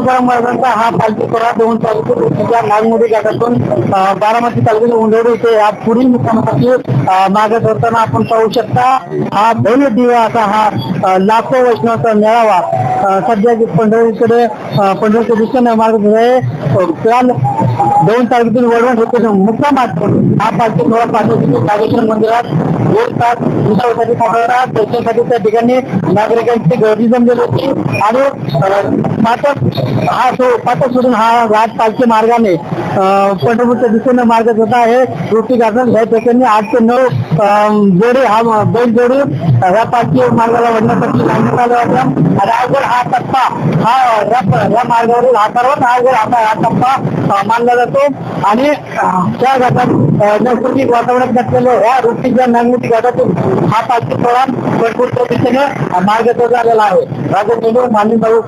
तुकाराम महाराजांचा हा पालखी सोहळा दोन तारखेच्या नागमोडी घाटातून बारामती तालुक्यातील उंडवडी इथे या पुढील मुक्कामासाठी मागे धरताना आपण पाहू शकता हा भव्य दिवा असा हा लाखो वैष्णवाचा मेळावा सध्या पंढरीकडे पंढरीच्या दिशेने मार्ग आहे. काल दोन तारखेतून वडवण होते. मुक्कामात हा पालखी सोहळा पाठवतो नागेश्वर मंदिरात दोन तास विसावासाठी थांबवणार दर्शनासाठी त्या ठिकाणी नागरिकांची गर्दी जमलेली होती. आणि मात्र हा तो पाटक सोडून हा घाट पालखी मार्गाने पंढरपूरच्या दिशेने मार्ग जात आहे. रोटी गार्डन या ठिकाणी आठ ते नऊ जोडी हा बैल जोडी या पालखी मार्गाला वडण्यासाठी लावण्यात आल्या होत्या आणि अगोदर हा टप्पा हा या मार्गावरील हा सर्वात हा अगोदर आता हा टप्पा मानला जातो. आणि त्या घाटात नैसर्गिक वातावरणात नसलेल्या या रोटीच्या नागमोठी घाटातून हा पालखी सोहळा पंढरपूरच्या दिशेने मार्ग तो झालेला आहे. राजा मेनू मालिक भाऊ